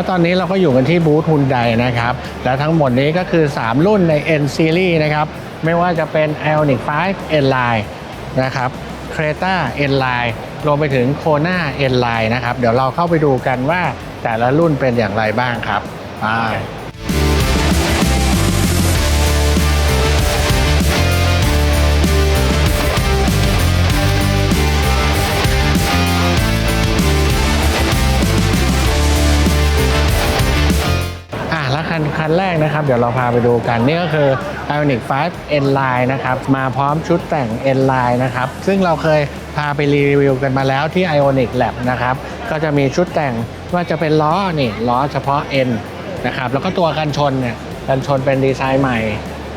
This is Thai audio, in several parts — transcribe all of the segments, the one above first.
แล้วตอนนี้เราก็อยู่กันที่บูธฮุนไดนะครับ และทั้งหมดนี้ก็คือ 3 รุ่นใน N Series นะครับ ไม่ว่าจะเป็น Ioniq 5 N Line นะครับ Creta N Line รวมไปถึง Kona N Line นะครับ เดี๋ยวเราเข้าไปดูกันว่าแต่ละรุ่นเป็นอย่างไรบ้างครับไปอะ คันแรกนะครับ เดี๋ยวเราพาไปดูกัน นี่ก็คือ Ioniq 5 N Line นะครับ มาพร้อมชุดแต่ง N Line นะครับ ซึ่งเราเคยพาไปรีวิวกันมาแล้วที่ Ioniq Lab นะครับ ก็จะมีชุดแต่งว่าจะเป็นล้อนี่ล้อเฉพาะ N นะครับ แล้วก็ตัวกันชนเนี่ยกันชนเป็นดีไซน์ใหม่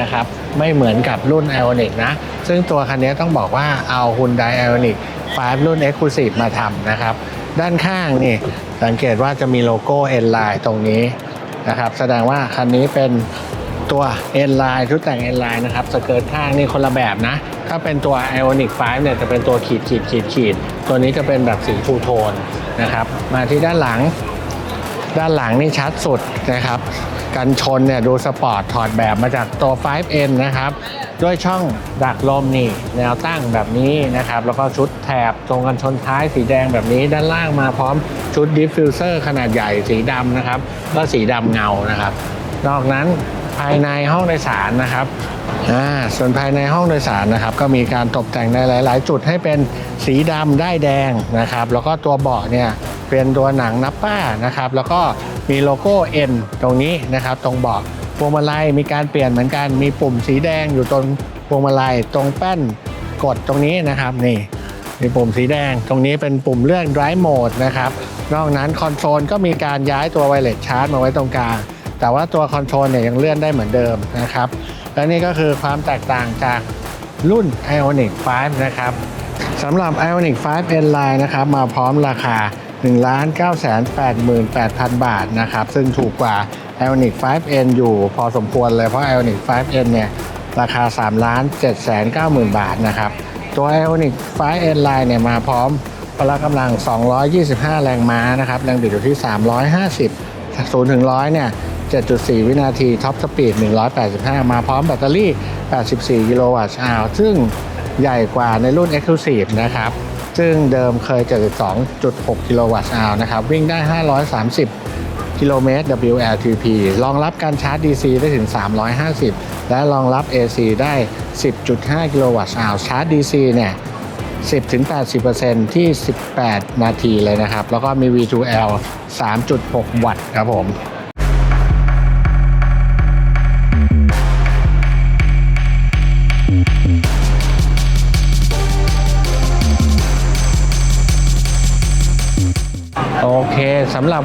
นะครับไม่เหมือนกับรุ่น Ioniq นะ ซึ่งตัวคันนี้ต้องบอกว่าเอา Hyundai Ioniq 5 รุ่น Exclusive มาทำนะครับ ด้านข้างนี่สังเกตว่าจะมีโลโก้ N Line ตรงนี้ นะครับ แสดงว่าคันนี้เป็นตัวเอ็นไลน์ชุดแต่งเอ็นไลน์นะครับสเกิร์ตข้างนี่คนละแบบนะ ถ้าเป็นตัว Ionic 5 เนี่ยจะเป็นตัวขีดขีดขีดขีดตัวนี้จะเป็นแบบสีทูโทนนะครับ มาที่ด้านหลัง ด้านหลังนี่ชัดสุดนะครับ กันชนเนี่ยดูสปอร์ตถอดแบบมาจากตัว 5N นะครับ ด้วยช่องดักลมนี่แนวตั้งแบบนี้นะครับ แล้วก็ชุดแถบตรงกันชนท้ายสีแดงแบบนี้ด้านล่างมาพร้อมชุดดิฟฟิวเซอร์ขนาดใหญ่สีดำนะครับ ก็สีดำเงานะครับ นอกนั้นภายในห้องโดยสารนะครับอ่าส่วนภายในห้องโดยสารนะครับ ก็มีการตกแต่งในหลาย ๆ จุดให้เป็นสีดำได้แดงนะครับ แล้วก็ตัวเบาะเนี่ยเป็นตัวหนังนับป้านะครับ แล้วก็มีโลโก้ N ตรงนี้นะครับ ตรงเบาะ พวงมาลัยมีการเปลี่ยนเหมือนกัน มีปุ่มสีแดงอยู่ตรงพวงมาลัยตรงแป้นกดตรงนี้นะครับนี่มีปุ่มสีแดง ตรงนี้เป็นปุ่มเลื่อน drive mode นะครับ นอกนั้นคอนโซลก็มีการย้ายตัวไวเลสชาร์จมาไว้ตรงกลาง แต่ว่าตัวคอนโทรลเนี่ยยังเลื่อนได้เหมือนเดิมนะครับ และนี่ก็คือความแตกต่างจากรุ่น Ioniq 5 นะครับสำหรับ Ioniq 5 N Line นะครับมาพร้อมราคา 1 9 8 8 0 0 0 บาทนะครับ ซึ่งถูกกว่า Ioniq 5N อยู่พอสมควรเลยเพราะ Ioniq 5N เนี่ยราคา3 7 9 0 0 0บาทนะครับ ตัว Ioniq 5N Line เนี่ยมาพร้อมพละกำลัง 225 แรงม้านะครับ แรงบิดอยู่ที่ 350 0ถึง100 เนี่ย 7.4 วินาที ท็อปสปีด 185 มาพร้อมแบตเตอรี่ 84 กิโลวัตต์อาวซึ่งใหญ่กว่าในรุ่น Exclusive นะครับ ซึ่งเดิมเคย 72.6 กิโลวัตต์อาวนะครับ วิ่งได้ 530 กิโลเมตร WLTP รองรับการชาร์จ DC ได้ถึง 350 และรองรับ AC ได้ 10.5 กิโลวัตต์อาวชาร์จ DC เนี่ย10-80%ที่ 18 นาทีเลยนะครับ แล้วก็มี V2L 3.6 วัตต์ครับผม โอเคสำหรับ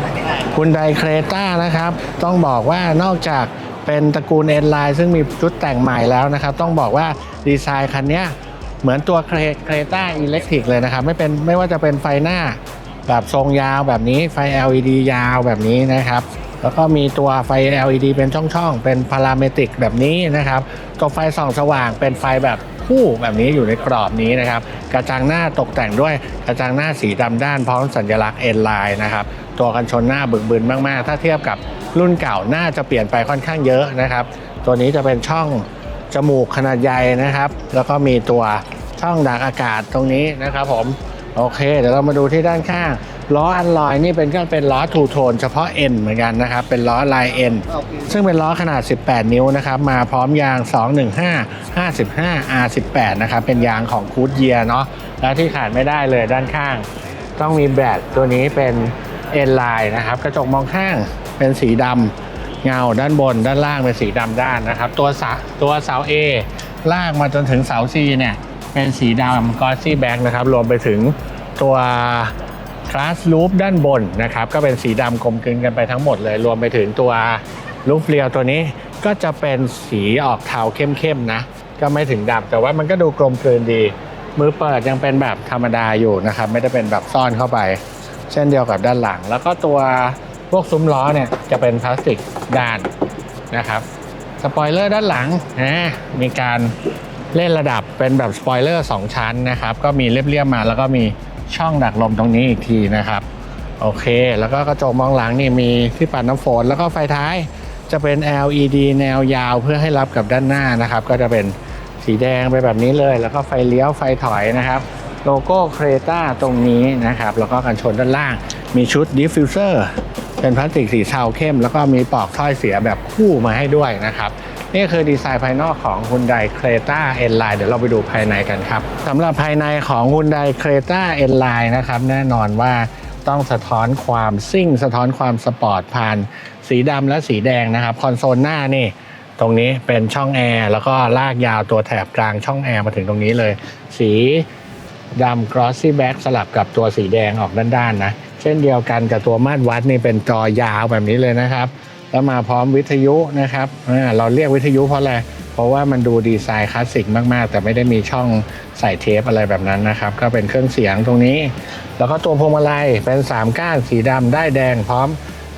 คุณไดเครต้านะครับ ต้องบอกว่านอกจากเป็นตระกูล N Line ซึ่งมีชุดแต่งใหม่แล้วนะครับ ต้องบอกว่าดีไซน์คันนี้เหมือนตัวเครต้าอิเล็กทริกเลยนะครับ ไม่เป็นไม่ว่าจะเป็นไฟหน้าแบบทรงยาวแบบนี้ไฟ LED ยาวแบบนี้นะครับ แล้วก็มีตัวไฟ LED เป็นช่องๆ เป็นพาราเมตริกแบบนี้นะครับ ตัวไฟส่องสว่างเป็นไฟแบบ คู่แบบนี้อยู่ในกรอบนี้นะครับกระจังหน้าตกแต่งด้วยกระจังหน้าสีดำด้านพร้อมสัญลักษณ์เอ็นไลนะครับตัวกันชนหน้าบึกบึนมากๆ ถ้าเทียบกับรุ่นเก่าน่าจะเปลี่ยนไปค่อนข้างเยอะนะครับ ตัวนี้จะเป็นช่องจมูกขนาดใหญ่นะครับ แล้วก็มีตัวช่องดักอากาศตรงนี้นะครับผม โอเค เดี๋ยวเรามาดูที่ด้านข้าง ล้ออันลอยนี่เป็นก็เป็นล้อทูโทนเฉพาะ N เหมือนกันนะครับ เป็นล้อลาย N ซึ่งเป็นล้อขนาด 18 นิ้วนะครับ มาพร้อมยาง 215 55 R18 นะครับ เป็นยางของคูดเยียเนาะ แล้วที่ขาดไม่ได้เลยด้านข้าง ต้องมีแบตตัวนี้เป็น N line นะครับ กระจกมองข้างเป็นสีดำเงาด้านบนด้านล่างเป็นสีดำด้านนะครับ ตัวเสาตัวเสา A ลากมาจนถึงเสา C เนี่ย เป็นสีดำกอซี่แบ็กนะครับ รวมไปถึงตัวคลาสลูปด้านบนนะครับ ก็เป็นสีดำกลมกลืนกันไปทั้งหมดเลย รวมไปถึงตัวลูปเรียวตัวนี้ก็จะเป็นสีออกเทาเข้มๆนะ ก็ไม่ถึงดำแต่ว่ามันก็ดูกลมกลืนดี มือเปิดยังเป็นแบบธรรมดาอยู่นะครับ ไม่ได้เป็นแบบซ่อนเข้าไป เช่นเดียวกับด้านหลัง แล้วก็ตัวพวกซุ้มล้อเนี่ยจะเป็นพลาสติกด้านนะครับสปอยเลอร์ด้านหลังนะมีการ เล่นระดับเป็นแบบสปอยเลอร์2ชั้นนะครับ ก็มีเรียบๆมาแล้วก็มีช่องดักลมตรงนี้อีกทีนะครับ โอเค แล้วก็กระจกมองหลังนี่มีที่ปัดน้ำฝน แล้วก็ไฟท้ายจะเป็น LED แนวยาวเพื่อให้รับกับด้านหน้านะครับ ก็จะเป็นสีแดงไปแบบนี้เลย แล้วก็ไฟเลี้ยวไฟถอยนะครับโลโก้เครตาตรงนี้นะครับ แล้วก็กันชนด้านล่าง มีชุดดิฟฟิวเซอร์เป็นพลาสติกสีเทาเข้ม แล้วก็มีปลอกถ้อยเสียแบบคู่มาให้ด้วยนะครับ นี่คือดีไซน์ภายนอกของ Hyundai Creta N-Line เดี๋ยวเราไปดูภายในกันครับสำหรับภายในของ Hyundai Creta N-Line นะครับแน่นอนว่าต้องสะท้อนความซิ่ง สะท้อนความสปอร์ตผ่านสีดำและสีแดงนะครับคอนโซลหน้านี่ตรงนี้เป็นช่องแอร์แล้วก็ลากยาวตัวแถบกลางช่องแอร์มาถึงตรงนี้เลย สีดำ glossy back สลับกับตัวสีแดงออกด้านๆนะ เช่นเดียวกันกับตัวมาตรวัดนี่เป็นจอยาวแบบนี้เลยนะครับ แล้วมาพร้อมวิทยุนะครับเราเรียกวิทยุเพราะอะไร เพราะว่ามันดูดีไซน์คลาสสิกมาก ๆ แต่ไม่ได้มีช่องใส่เทปอะไรแบบนั้นนะครับ ก็เป็นเครื่องเสียงตรงนี้ แล้วก็ตัวพวงมาลัยเป็น 3 ก้านสีดำได้แดงพร้อม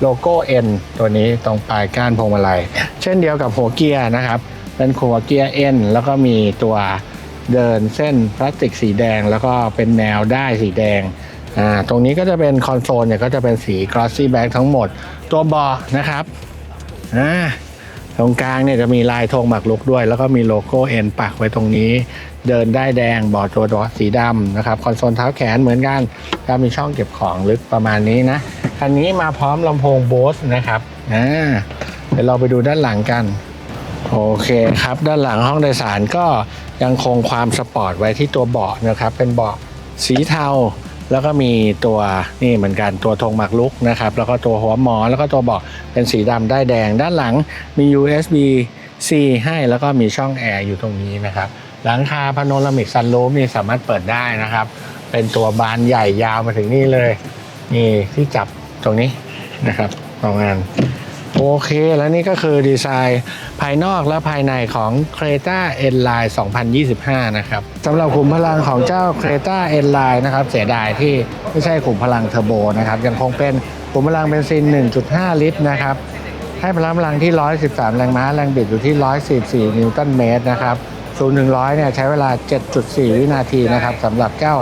โลโก้ N ตัวนี้ตรงปลายก้านพวงมาลัย เช่นเดียวกับหัวเกียร์นะครับ เป็นหัวเกียร์ N แล้วก็มีตัวเดินเส้นพลาสติกสีแดง แล้วก็เป็นแนวได้สีแดง อ่าตรงนี้ก็จะเป็นคอนโซลเนี่ยก็จะเป็นสี glossy black ทั้งหมด ตัวเบาะนะครับอ่าตรงกลางเนี่ยจะมีลายธงหมากรุกด้วย แล้วก็มีโลโก้ N ปักไว้ตรงนี้ เดินได้แดงเบาะตัวดอสีดำนะครับ คอนโซลเท้าแขนเหมือนกันก็มีช่องเก็บของลึกประมาณนี้นะคันนี้มาพร้อมลำโพงโบสนะครับอ่าเดี๋ยวเราไปดูด้านหลังกันโอเคครับ ด้านหลังห้องโดยสารก็ยังคงความสปอร์ตไว้ที่ตัวเบาะนะครับ เป็นเบาะสีเทา แล้วก็มีตัวนี่เหมือนกันตัวธงหมากรุกนะครับแล้วก็ตัวหัวหมอนแล้วก็ตัวเบาะเป็นสีดำได้แดง ด้านหลังมี USB C ให้แล้วก็มีช่องแอร์อยู่ตรงนี้นะครับหลังคาพาโนรามิกซันรูฟนี่สามารถเปิดได้นะครับ เป็นตัวบานใหญ่ยาวมาถึงนี่เลย นี่ที่จับตรงนี้นะครับของงาน โอเค แล้วนี่ก็คือดีไซน์ภายนอกและภายในของ Creta N-Line 2025 นะครับสำหรับขุมพลังของเจ้า Creta N-Line นะครับ เสียดายที่ไม่ใช่ขุมพลังเทอร์โบนะครับ ยังคงเป็นขุมพลังเบนซิน 1.5 ลิตรนะครับ ให้พลังพลังที่ 113 แรงม้า แรงบิดอยู่ที่ 144 นิวตันเมตรนะครับ0 1 0 0เนี่ยใช้เวลา 7.4 วินาทีนะครับสำหรับเจ้า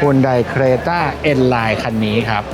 Hyundai Creta N-Line คันนี้ครับ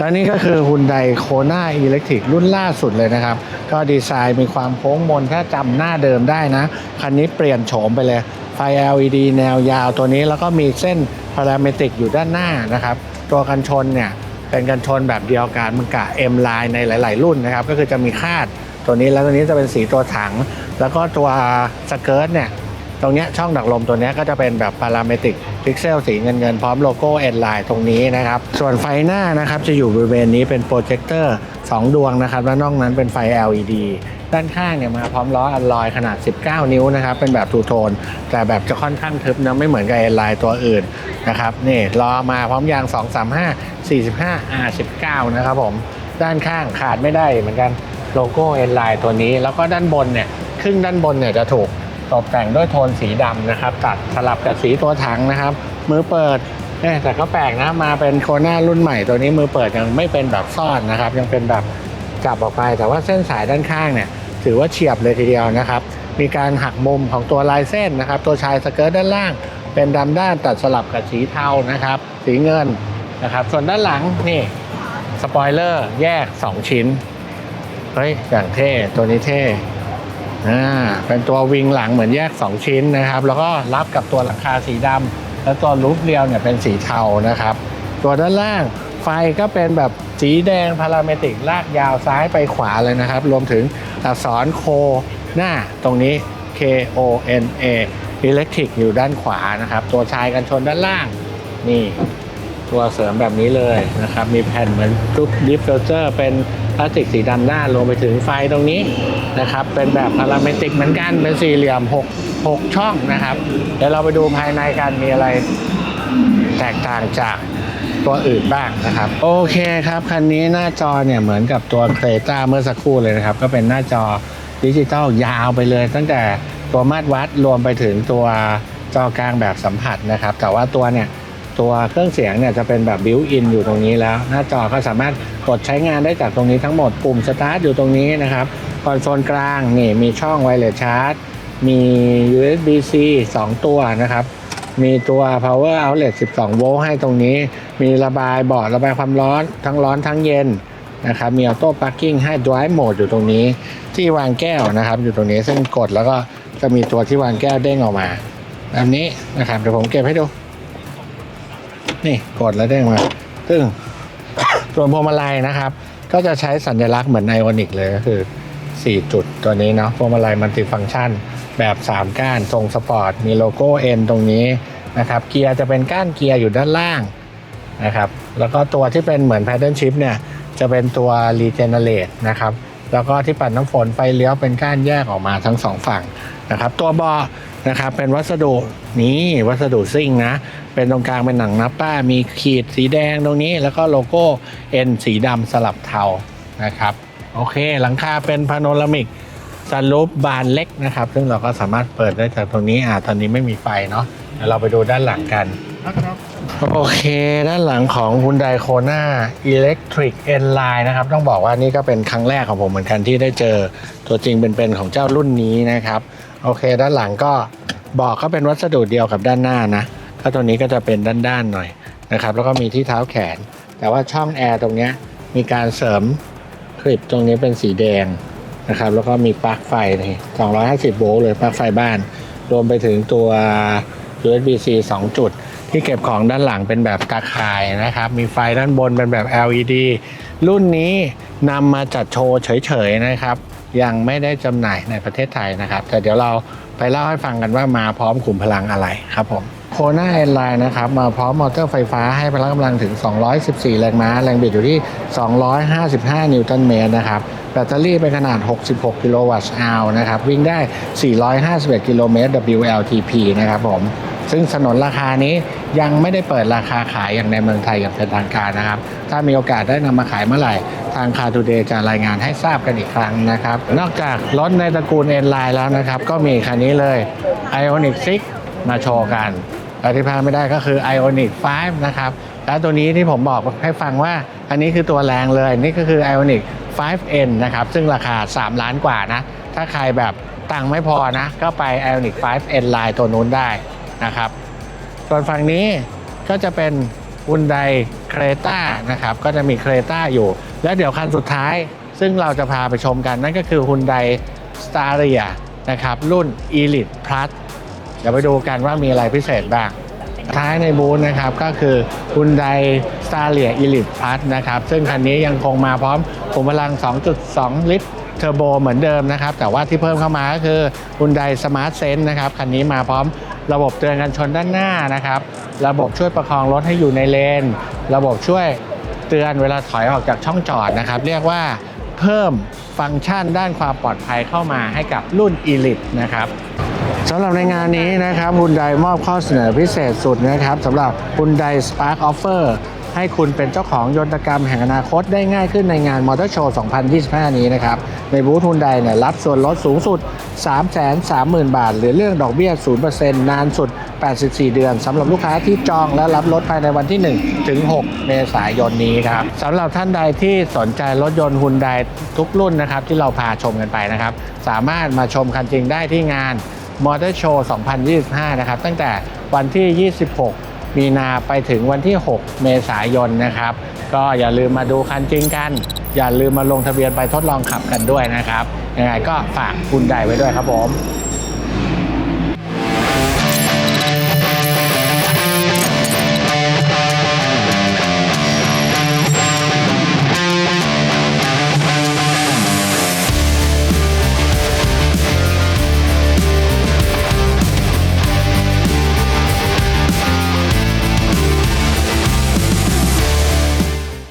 และนี่ก็คือ Hyundai Kona Electric รุ่นล่าสุดเลยนะครับ ก็ดีไซน์มีความโค้งมนถ้าจำหน้าเดิมได้นะ คันนี้เปลี่ยนโฉมไปเลย ไฟ LED แนวยาวตัวนี้แล้วก็มีเส้นพาราเมตริกอยู่ด้านหน้านะครับ ตัวกันชนเนี่ยเป็นกันชนแบบเดียวกันมันกับ M line ในหลาย ๆ รุ่นนะครับ ก็คือจะมีคาดตัวนี้แล้วตัวนี้จะเป็นสีตัวถัง แล้วก็ตัวสเกิร์ตเนี่ยตรงเนี้ยช่องดักลมตัวเนี้ยก็จะเป็นแบบพาราเมตริก พิกเซลสีเงินเงินๆพร้อมโลโก้เอ็นไลน์ตรงนี้นะครับ ส่วนไฟหน้านะครับจะอยู่บริเวณนี้เป็นโปรเจคเตอร์2 ดวงนะครับและนอกนั้นเป็นไฟ LED ด้านข้างเนี่ยมาพร้อมล้ออัลลอยขนาด 19 นิ้วนะครับ เป็นแบบทูโทน แต่แบบจะค่อนข้างทึบนะไม่เหมือนกับเอ็นไลน์ตัวอื่นนะครับนี่ล้อมาพร้อมยาง 235 45 R19 นะครับผมด้านข้างขาดไม่ได้เหมือนกันโลโก้เอ็นไลน์ตัวนี้ แล้วก็ด้านบนเนี่ยครึ่งด้านบนเนี่ยจะถูก ตกแต่งด้วยโทนสีดำนะครับ ตัดสลับกับสีตัวถังนะครับ มือเปิดเอ๊ะแต่ก็แปลกนะมาเป็นโคน่ารุ่นใหม่ตัวนี้มือเปิดยังไม่เป็นแบบซ่อนนะครับ ยังเป็นแบบจับออกไป แต่ว่าเส้นสายด้านข้างเนี่ย ถือว่าเฉียบเลยทีเดียวนะครับ มีการหักมุมของตัวลายเส้นนะครับ ตัวชายสเกิร์ตด้านล่าง เป็นดำด้านตัดสลับกับสีเทานะครับ สีเงินนะครับ ส่วนด้านหลังนี่สปอยเลอร์แยก 2 ชิ้นเฮ้ยอย่างเท่ตัวนี้เท่ อ่าเป็นตัววิงหลังเหมือนแยก 2 ชิ้นนะครับ แล้วก็รับกับตัวหลังคาสีดำแล้วตัวรูฟเรียวเนี่ยเป็นสีเทานะครับ ตัวด้านล่างไฟก็เป็นแบบสีแดงพาราเมตริกลากยาวซ้ายไปขวาเลยนะครับ รวมถึงอักษรโคหน้าตรงนี้ K O N A Electric อยู่ด้านขวานะครับ ตัวชายกันชนด้านล่างนี่ ตัวเสริมแบบนี้เลยนะครับ มีแผ่นเหมือนทุกดิฟฟิวเซอร์เป็นพลาสติกสีดำด้านรวมไปถึงไฟตรงนี้นะครับ เป็นแบบพาราเมตริกเหมือนกันเป็นสี่เหลี่ยม 6 6 ช่องนะครับ เดี๋ยวเราไปดูภายในกันมีอะไรแตกต่างจากตัวอื่นบ้างนะครับ โอเคครับ คันนี้หน้าจอเนี่ยเหมือนกับตัวเครตาเมื่อสักครู่เลยนะครับ ก็เป็นหน้าจอดิจิตอลยาวไปเลย ตั้งแต่ตัวมาตรวัดรวมไปถึงตัวจอกลางแบบสัมผัสนะครับ แต่ว่าตัวเนี่ย ตัวเครื่องเสียงเนี่ยจะเป็นแบบบิวอินอยู่ตรงนี้แล้ว หน้าจอก็สามารถกดใช้งานได้จากตรงนี้ทั้งหมดปุ่มสตาร์ทอยู่ตรงนี้นะครับคอนโซลกลางนี่มีช่องไวเลสชาร์จมี USB-C 2 ตัวนะครับ มีตัว power outlet 12 โวลต์ให้ตรงนี้ มีระบายเบาะระบายความร้อนทั้งร้อนทั้งเย็นนะครับ มีออโต้พาร์กิ้งให้ drive mode อยู่ตรงนี้ ที่วางแก้วนะครับ อยู่ตรงนี้ซึ่งกดแล้วก็จะมีตัวที่วางแก้วเด้งออกมา แบบนี้นะครับ เดี๋ยวผมเก็บให้ดู นี่กดแล้วเด้งมาซึ่งส่วนพวงมาลัยนะครับ ก็จะใช้สัญลักษณ์เหมือนไอออนิกเลยก็คือ 4 จุดตัวนี้เนาะพวงมาลัยมัลติฟัง c t ชันแบบ 3 ก้านทรงสปอร์ต มีโลโก้ N ตรงนี้นะครับเกียร์จะเป็นก้านเกียร์อยู่ด้านล่างนะครับแล้วก็ตัวที่เป็นเหมือน pattern shift เนี่ยจะเป็นตัว regenerate นะครับแล้วก็ที่ปัดน้ำฝนไฟเลี้ยวเป็นก้านแยกออกมาทั้งสองฝั่งนะครับตัวเบาะ นะครับเป็นวัสดุนี้วัสดุซิ่งนะ เป็นตรงกลางเป็นหนังนับป้า มีขีดสีแดงตรงนี้ แล้วก็โลโก้ N สีดำสลับเทานะครับ โอเค หลังคาเป็นพาโนรามิกสลูปบานเล็กนะครับ ซึ่งเราก็สามารถเปิดได้จากตรงนี้อ่าตอนนี้ไม่มีไฟเนาะเดี๋ยวเราไปดูด้านหลังกันโอเค ด้านหลังของ Hyundai Kona Electric N Line นะครับ ต้องบอกว่านี่ก็เป็นครั้งแรกของผมเหมือนกันที่ได้เจอตัวจริงเป็นๆของเจ้ารุ่นนี้นะครับ โอเค ด้านหลังก็บอกก็เป็นวัสดุเดียวกับด้านหน้านะก็ตัวนี้ก็จะเป็นด้านๆหน่อยนะครับ แล้วก็มีที่เท้าแขน แต่ว่าช่องแอร์ตรงนี้มีการเสริมคลิปตรงนี้เป็นสีแดงนะครับ แล้วก็มีปลั๊กไฟนี่250 โวลต์เลยปลั๊กไฟบ้าน รวมไปถึงตัว USB-C 2 จุด ที่เก็บของด้านหลังเป็นแบบตาข่ายนะครับ มีไฟด้านบนเป็นแบบ LED รุ่นนี้นำมาจัดโชว์เฉยๆนะครับ ยังไม่ได้จำหน่ายในประเทศไทยนะครับ แต่เดี๋ยวเราไปเล่าให้ฟังกันว่ามาพร้อมขุมพลังอะไรครับผมโคน่าแอนไลน์นะครับ มาพร้อมมอเตอร์ไฟฟ้าให้พลังกำลังถึง 214 แรงม้า แรงบิดอยู่ที่ 255 นิวตันเมตรนะครับ แบตเตอรี่เป็นขนาด 66 กิโลวัตต์อาวนะครับ วิ่งได้ 451 กิโลเมตร WLTP นะครับผม ซึ่งสนนราคานี้ยังไม่ได้เปิดราคาขายอย่างในเมืองไทยอย่างเป็นทางการนะครับ ถ้ามีโอกาสได้นำมาขายเมื่อไหร่ ทางคาทูเดย์จะรายงานให้ทราบกันอีกครั้งนะครับ นอกจากรถในตระกูลเอ็นไลน์แล้วนะครับ ก็มีคันนี้เลย Ionic 6 มาโชว์กันและที่พลาดไม่ได้ก็คือ Ionic 5 นะครับ แล้วตัวนี้ที่ผมบอกให้ฟังว่าอันนี้คือตัวแรงเลย นี่ก็คือ Ionic 5N นะครับ ซึ่งราคา 3 ล้านกว่านะ ถ้าใครแบบตังไม่พอนะ ก็ไป Ionic 5N Line ตัวนู้นได้ นะครับ ส่วนฝั่งนี้ก็จะเป็น Hyundai Creta นะครับ ก็จะมี Creta อยู่ แล้วเดี๋ยวคันสุดท้าย ซึ่งเราจะพาไปชมกัน นั่นก็คือ Hyundai Staria นะครับ รุ่น Elite Plus เดี๋ยวไปดูกันว่ามีอะไรพิเศษบ้าง ท้ายในบูธนะครับก็คือ Hyundai Staria Elite Plus นะครับ ซึ่งคันนี้ยังคงมาพร้อมขุมพลัง 2.2 ลิตร เทอร์โบเหมือนเดิมนะครับ แต่ว่าที่เพิ่มเข้ามาก็คือ Hyundai Smart Sense นะครับคันนี้มาพร้อมระบบเตือนกันชนด้านหน้านะครับ ระบบช่วยประคองรถให้อยู่ในเลน ระบบช่วยเตือนเวลาถอยออกจากช่องจอดนะครับ เรียกว่าเพิ่มฟังก์ชันด้านความปลอดภัยเข้ามาให้กับรุ่น Elite นะครับสำหรับในงานนี้นะครับฮุนไดมอบข้อเสนอพิเศษสุดนะครับสำหรับฮุนไดสป ให้คุณเป็นเจ้าของยนตกรรมแห่งอนาคตได้ง่ายขึ้นในงานมอเตอร์โชว์ 2025 นี้นะครับ ในบูธฮุนไดเนี่ยรับส่วนลดสูงสุด 330,000 บาท หรือเรื่องดอกเบี้ย 0%นานสุด 84 เดือนสำหรับลูกค้าที่จองและรับรถภายในวันที่ 1 ถึง 6 เมษายนนี้ครับสำหรับท่านใดที่สนใจรถยนต์ฮุนไดทุกรุ่นนะครับที่เราพาชมกันไปนะครับ สามารถมาชมคันจริงได้ที่งานมอเตอร์โชว์ 2025 นะครับตั้งแต่วันที่ 26 มีนาไปถึงวันที่ 6 เมษายนนะครับ ก็อย่าลืมมาดูคันจริงกัน อย่าลืมมาลงทะเบียนไปทดลองขับกันด้วยนะครับยังไงก็ฝากคุณใดไว้ด้วยครับผม